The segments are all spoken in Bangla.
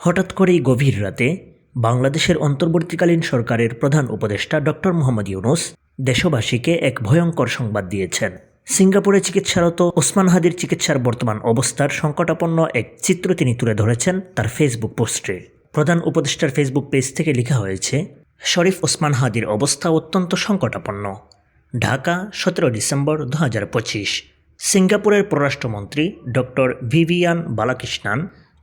হঠাৎ করেই গভীর রাতে বাংলাদেশের অন্তর্বর্তীকালীন সরকারের প্রধান উপদেষ্টা ডক্টর মোহাম্মদ ইউনুস দেশবাসীকে এক ভয়ঙ্কর সংবাদ দিয়েছেন। সিঙ্গাপুরে চিকিৎসারত ওসমান হাদির চিকিৎসার বর্তমান অবস্থার সংকটাপন্ন এক চিত্র তিনি তুলে ধরেছেন তার ফেসবুক পোস্টে। প্রধান উপদেষ্টার ফেসবুক পেজ থেকে লেখা হয়েছে, শরীফ ওসমান হাদির অবস্থা অত্যন্ত সংকটাপন্ন। ঢাকা, সতেরো ডিসেম্বর দু হাজার পঁচিশ। সিঙ্গাপুরের পররাষ্ট্রমন্ত্রী ডক্টর ভিভিয়ান বালাকৃষ্ণান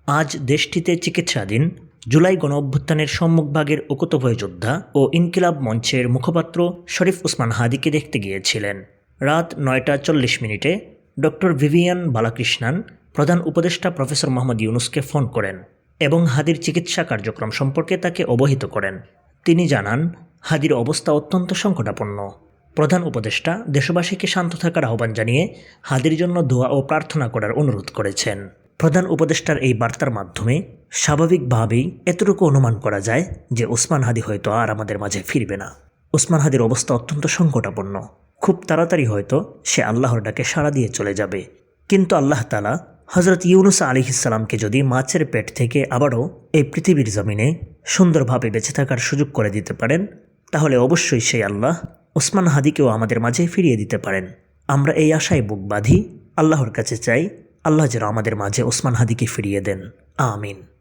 আজ দেশটিতে চিকিৎসাধীন জুলাই গণ অভ্যুত্থানের সম্মুখভাগের উকুতভয় যোদ্ধা ও ইনকিলাব মঞ্চের মুখপাত্র শরীফ ওসমান হাদিকে দেখতে গিয়েছিলেন। রাত নয়টা চল্লিশ মিনিটে ডক্টর ভিভিয়ান বালাকৃষ্ণান, প্রধান উপদেষ্টা প্রফেসর মোহাম্মদ ইউনুসকে ফোন করেন এবং হাদির চিকিৎসা কার্যক্রম সম্পর্কে তাকে অবহিত করেন। তিনি জানান, হাদির অবস্থা অত্যন্ত সংকটাপন্ন। প্রধান উপদেষ্টা দেশবাসীকে শান্ত থাকার আহ্বান জানিয়ে হাদির জন্য দোয়া ও প্রার্থনা করার অনুরোধ করেছেন। প্রধান উপদেষ্টার এই বার্তার মাধ্যমে স্বাভাবিকভাবেই এতটুকু অনুমান করা যায় যে ওসমান হাদি হয়তো আর আমাদের মাঝে ফিরবে না। ওসমান হাদির অবস্থা অত্যন্ত সংকটাপন্ন। খুব তাড়াতাড়ি হয়তো সে আল্লাহর ডাকে সাড়া দিয়ে চলে যাবে। কিন্তু আল্লাহ তালা হজরত ইউনুস আলিহিসাল্লামকে যদি মাছের পেট থেকে আবারও এই পৃথিবীর জমিনে সুন্দরভাবে বেঁচে থাকার সুযোগ করে দিতে পারেন, তাহলে অবশ্যই সেই আল্লাহ ওসমান হাদিকেও আমাদের মাঝে ফিরিয়ে দিতে পারেন। আমরা এই আশায় বুক বাঁধি আল্লাহর কাছে চাই আল্লাহ যেন আমাদের মাঝে ওসমান হাদিকে ফিরিয়ে দেন। আমিন।